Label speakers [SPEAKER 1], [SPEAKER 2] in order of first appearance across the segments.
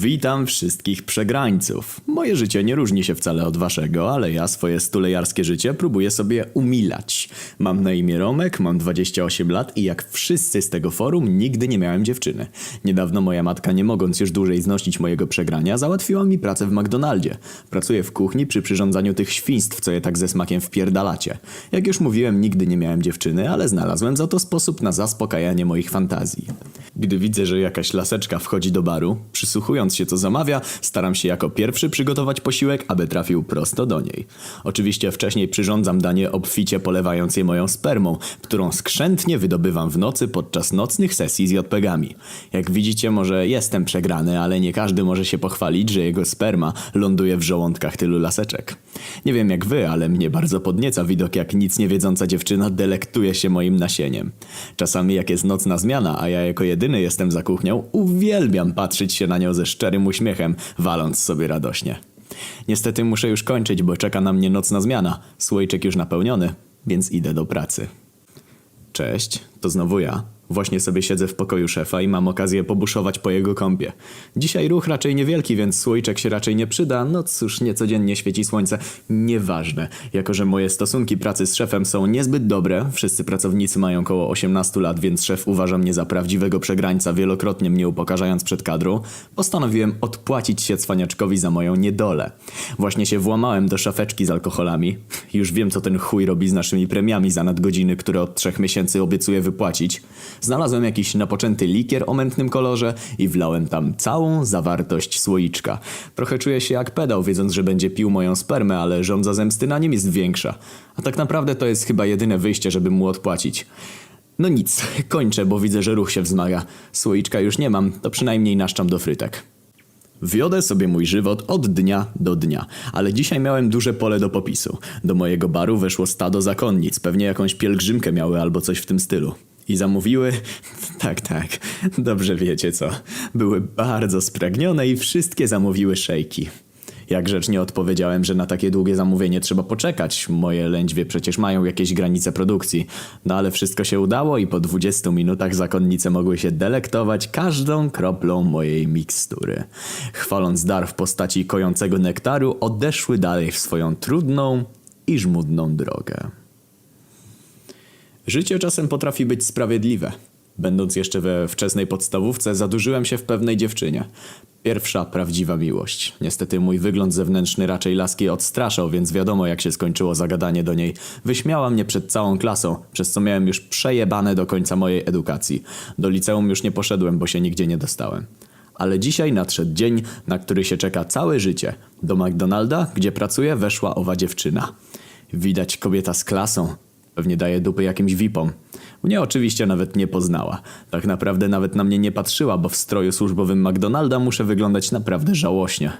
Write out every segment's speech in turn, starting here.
[SPEAKER 1] Witam wszystkich przegrańców. Moje życie nie różni się wcale od waszego, ale ja swoje stulejarskie życie próbuję sobie umilać. Mam na imię Romek, mam 28 lat i jak wszyscy z tego forum nigdy nie miałem dziewczyny. Niedawno moja matka, nie mogąc już dłużej znosić mojego przegrania, załatwiła mi pracę w McDonaldzie. Pracuję w kuchni przy przyrządzaniu tych świństw, co je tak ze smakiem wpierdalacie. Jak już mówiłem, nigdy nie miałem dziewczyny, ale znalazłem za to sposób na zaspokajanie moich fantazji. Gdy widzę, że jakaś laseczka wchodzi do baru, przysłuchując się co zamawia, staram się jako pierwszy przygotować posiłek, aby trafił prosto do niej. Oczywiście wcześniej przyrządzam danie obficie polewając je moją spermą, którą skrzętnie wydobywam w nocy podczas nocnych sesji z JPG-ami. Jak widzicie, może jestem przegrany, ale nie każdy może się pochwalić, że jego sperma ląduje w żołądkach tylu laseczek. Nie wiem jak wy, ale mnie bardzo podnieca widok, jak nic nie wiedząca dziewczyna delektuje się moim nasieniem. Czasami jak jest nocna zmiana, a ja jako jedyny jestem za kuchnią, uwielbiam patrzeć się na nią ze szczerym uśmiechem, waląc sobie radośnie. Niestety muszę już kończyć, bo czeka na mnie nocna zmiana. Słoiczek już napełniony, więc idę do pracy. Cześć, to znowu ja. Właśnie sobie siedzę w pokoju szefa i mam okazję pobuszować po jego kąpie. Dzisiaj ruch raczej niewielki, więc słoiczek się raczej nie przyda. No cóż, niecodziennie świeci słońce. Nieważne. Jako, że moje stosunki pracy z szefem są niezbyt dobre, wszyscy pracownicy mają około 18 lat, więc szef uważa mnie za prawdziwego przegrańca, wielokrotnie mnie upokarzając przed kadrą, postanowiłem odpłacić się cwaniaczkowi za moją niedolę. Właśnie się włamałem do szafeczki z alkoholami. Już wiem, co ten chuj robi z naszymi premiami za nadgodziny, które od trzech miesięcy obiecuje wypłacić. Znalazłem jakiś napoczęty likier o mętnym kolorze i wlałem tam całą zawartość słoiczka. Trochę czuję się jak pedał, wiedząc, że będzie pił moją spermę, ale żądza zemsty na nim jest większa. A tak naprawdę to jest chyba jedyne wyjście, żeby mu odpłacić. No nic, kończę, bo widzę, że ruch się wzmaga. Słoiczka już nie mam, to przynajmniej naszczam do frytek. Wiodę sobie mój żywot od dnia do dnia, ale dzisiaj miałem duże pole do popisu. Do mojego baru weszło stado zakonnic, pewnie jakąś pielgrzymkę miały albo coś w tym stylu. I zamówiły, tak, tak, dobrze wiecie co, były bardzo spragnione i wszystkie zamówiły szejki. Jak grzecznie odpowiedziałem, że na takie długie zamówienie trzeba poczekać. Moje lędźwie przecież mają jakieś granice produkcji. No ale wszystko się udało i po 20 minutach zakonnice mogły się delektować każdą kroplą mojej mikstury. Chwaląc dar w postaci kojącego nektaru, odeszły dalej w swoją trudną i żmudną drogę. Życie czasem potrafi być sprawiedliwe. Będąc jeszcze we wczesnej podstawówce, zadłużyłem się w pewnej dziewczynie. Pierwsza prawdziwa miłość. Niestety mój wygląd zewnętrzny raczej laski odstraszał, więc wiadomo jak się skończyło zagadanie do niej. Wyśmiała mnie przed całą klasą, przez co miałem już przejebane do końca mojej edukacji. Do liceum już nie poszedłem, bo się nigdzie nie dostałem. Ale dzisiaj nadszedł dzień, na który się czeka całe życie. Do McDonalda, gdzie pracuję, weszła owa dziewczyna. Widać kobieta z klasą. Pewnie daje dupy jakimś VIPom. Mnie oczywiście nawet nie poznała. Tak naprawdę nawet na mnie nie patrzyła, bo w stroju służbowym McDonalda muszę wyglądać naprawdę żałośnie.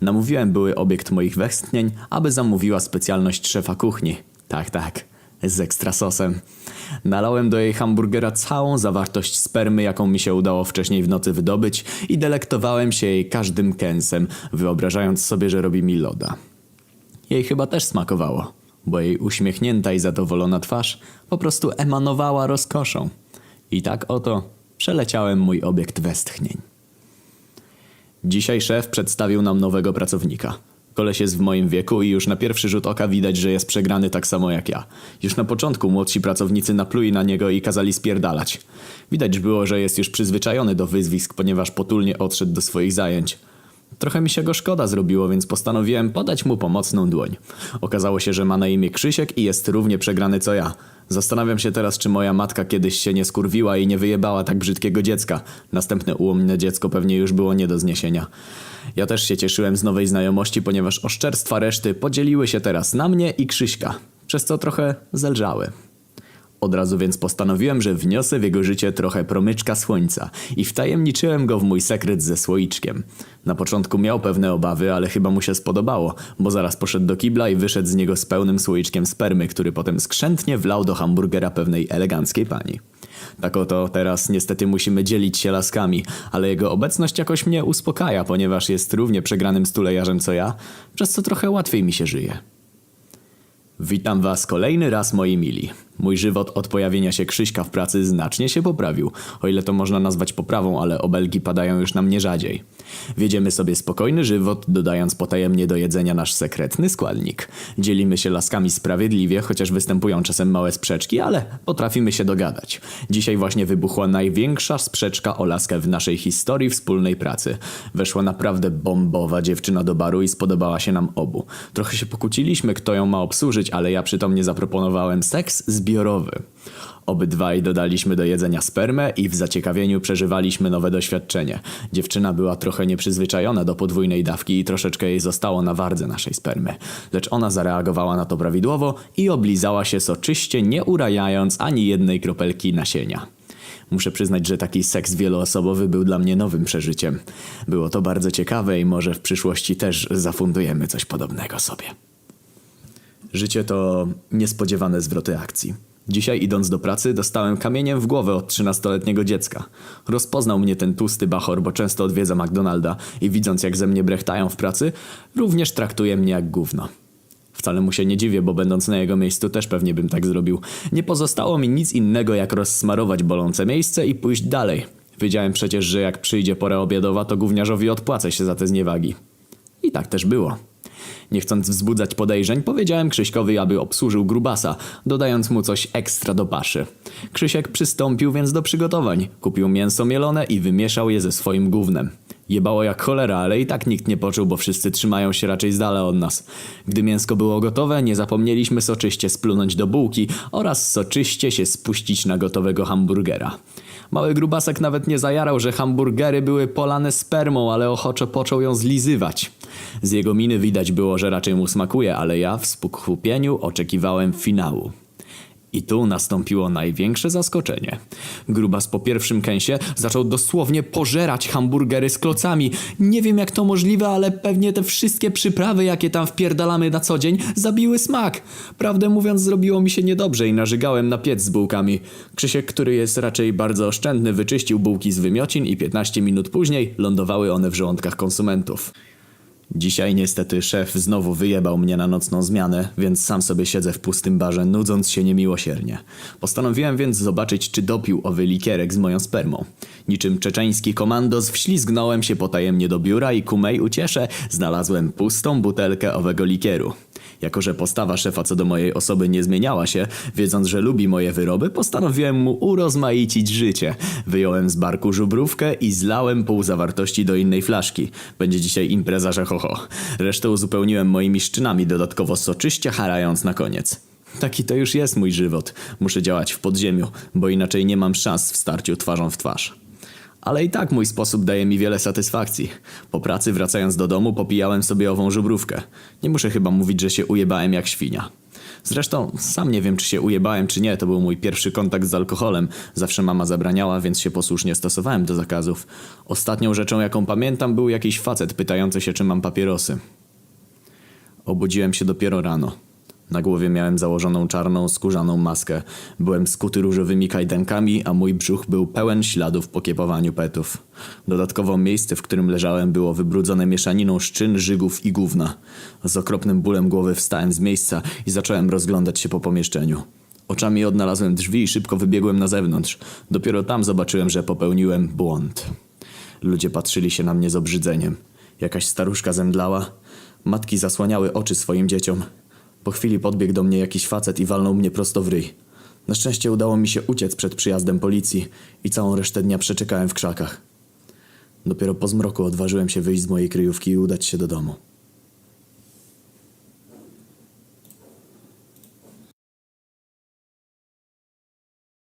[SPEAKER 1] Namówiłem były obiekt moich westchnień, aby zamówiła specjalność szefa kuchni. Tak, tak. Z ekstra sosem. Nalałem do jej hamburgera całą zawartość spermy, jaką mi się udało wcześniej w nocy wydobyć i delektowałem się jej każdym kęsem, wyobrażając sobie, że robi mi loda. Jej chyba też smakowało, bo jej uśmiechnięta i zadowolona twarz po prostu emanowała rozkoszą. I tak oto przeleciałem mój obiekt westchnień. Dzisiaj szef przedstawił nam nowego pracownika. Koleś jest w moim wieku i już na pierwszy rzut oka widać, że jest przegrany tak samo jak ja. Już na początku młodsi pracownicy napluli na niego i kazali spierdalać. Widać było, że jest już przyzwyczajony do wyzwisk, ponieważ potulnie odszedł do swoich zajęć. Trochę mi się go szkoda zrobiło, więc postanowiłem podać mu pomocną dłoń. Okazało się, że ma na imię Krzysiek i jest równie przegrany co ja. Zastanawiam się teraz, czy moja matka kiedyś się nie skurwiła i nie wyjebała tak brzydkiego dziecka. Następne ułomne dziecko pewnie już było nie do zniesienia. Ja też się cieszyłem z nowej znajomości, ponieważ oszczerstwa reszty podzieliły się teraz na mnie i Krzyśka, przez co trochę zelżały. Od razu więc postanowiłem, że wniosę w jego życie trochę promyczka słońca i wtajemniczyłem go w mój sekret ze słoiczkiem. Na początku miał pewne obawy, ale chyba mu się spodobało, bo zaraz poszedł do kibla i wyszedł z niego z pełnym słoiczkiem spermy, który potem skrzętnie wlał do hamburgera pewnej eleganckiej pani. Tak oto teraz niestety musimy dzielić się laskami, ale jego obecność jakoś mnie uspokaja, ponieważ jest równie przegranym stulejarzem co ja, przez co trochę łatwiej mi się żyje. Witam was kolejny raz moi mili. Mój żywot od pojawienia się Krzyśka w pracy znacznie się poprawił, o ile to można nazwać poprawą, ale obelgi padają już nam nie rzadziej. Wiedziemy sobie spokojny żywot, dodając potajemnie do jedzenia nasz sekretny składnik. Dzielimy się laskami sprawiedliwie, chociaż występują czasem małe sprzeczki, ale potrafimy się dogadać. Dzisiaj właśnie wybuchła największa sprzeczka o laskę w naszej historii wspólnej pracy. Weszła naprawdę bombowa dziewczyna do baru i spodobała się nam obu. Trochę się pokłóciliśmy, kto ją ma obsłużyć, ale ja przytomnie zaproponowałem seks zbiorowy. Obydwaj dodaliśmy do jedzenia spermę i w zaciekawieniu przeżywaliśmy nowe doświadczenie. Dziewczyna była trochę nieprzyzwyczajona do podwójnej dawki i troszeczkę jej zostało na wardze naszej spermy. Lecz ona zareagowała na to prawidłowo i oblizała się soczyście, nie urajając ani jednej kropelki nasienia. Muszę przyznać, że taki seks wieloosobowy był dla mnie nowym przeżyciem. Było to bardzo ciekawe i może w przyszłości też zafundujemy coś podobnego sobie. Życie to niespodziewane zwroty akcji. Dzisiaj idąc do pracy dostałem kamieniem w głowę od 13-letniego dziecka. Rozpoznał mnie ten tłusty bachor, bo często odwiedza McDonalda i widząc jak ze mnie brechtają w pracy, również traktuje mnie jak gówno. Wcale mu się nie dziwię, bo będąc na jego miejscu też pewnie bym tak zrobił. Nie pozostało mi nic innego jak rozsmarować bolące miejsce i pójść dalej. Wiedziałem przecież, że jak przyjdzie pora obiadowa, to gówniarzowi odpłacę się za te zniewagi. I tak też było. Nie chcąc wzbudzać podejrzeń, powiedziałem Krzyśkowi, aby obsłużył grubasa, dodając mu coś ekstra do paszy. Krzysiek przystąpił więc do przygotowań. Kupił mięso mielone i wymieszał je ze swoim gównem. Jebało jak cholera, ale i tak nikt nie poczuł, bo wszyscy trzymają się raczej z dala od nas. Gdy mięsko było gotowe, nie zapomnieliśmy soczyście splunąć do bułki oraz soczyście się spuścić na gotowego hamburgera. Mały grubasek nawet nie zajarał, że hamburgery były polane spermą, ale ochoczo począł ją zlizywać. Z jego miny widać było, że raczej mu smakuje, ale ja w spokłupieniu oczekiwałem finału. I tu nastąpiło największe zaskoczenie. Grubas po pierwszym kęsie zaczął dosłownie pożerać hamburgery z klocami. Nie wiem jak to możliwe, ale pewnie te wszystkie przyprawy, jakie tam wpierdalamy na co dzień, zabiły smak. Prawdę mówiąc, zrobiło mi się niedobrze i narzygałem na piec z bułkami. Krzysiek, który jest raczej bardzo oszczędny, wyczyścił bułki z wymiocin i 15 minut później lądowały one w żołądkach konsumentów. Dzisiaj niestety szef znowu wyjebał mnie na nocną zmianę, więc sam sobie siedzę w pustym barze, nudząc się niemiłosiernie. Postanowiłem więc zobaczyć, czy dopił owy likierek z moją spermą. Niczym czeczeński komandos wślizgnąłem się potajemnie do biura i ku mej uciesze znalazłem pustą butelkę owego likieru. Jako, że postawa szefa co do mojej osoby nie zmieniała się, wiedząc, że lubi moje wyroby, postanowiłem mu urozmaicić życie. Wyjąłem z barku żubrówkę i zlałem pół zawartości do innej flaszki. Będzie dzisiaj impreza, że ho ho. Resztę uzupełniłem moimi szczynami, dodatkowo soczyście harając na koniec. Taki to już jest mój żywot. Muszę działać w podziemiu, bo inaczej nie mam szans w starciu twarzą w twarz. Ale i tak mój sposób daje mi wiele satysfakcji. Po pracy wracając do domu popijałem sobie ową żubrówkę. Nie muszę chyba mówić, że się ujebałem jak świnia. Zresztą sam nie wiem, czy się ujebałem, czy nie. To był mój pierwszy kontakt z alkoholem. Zawsze mama zabraniała, więc się posłusznie stosowałem do zakazów. Ostatnią rzeczą, jaką pamiętam, był jakiś facet pytający się, czy mam papierosy. Obudziłem się dopiero rano. Na głowie miałem założoną czarną, skórzaną maskę. Byłem skuty różowymi kajdankami, a mój brzuch był pełen śladów po kiepowaniu petów. Dodatkowo miejsce, w którym leżałem, było wybrudzone mieszaniną szczyn, żygów i gówna. Z okropnym bólem głowy wstałem z miejsca i zacząłem rozglądać się po pomieszczeniu. Oczami odnalazłem drzwi i szybko wybiegłem na zewnątrz. Dopiero tam zobaczyłem, że popełniłem błąd. Ludzie patrzyli się na mnie z obrzydzeniem. Jakaś staruszka zemdlała. Matki zasłaniały oczy swoim dzieciom. Po chwili podbiegł do mnie jakiś facet i walnął mnie prosto w ryj. Na szczęście udało mi się uciec przed przyjazdem policji i całą resztę dnia przeczekałem w krzakach. Dopiero po zmroku odważyłem się wyjść z mojej kryjówki i udać się do domu.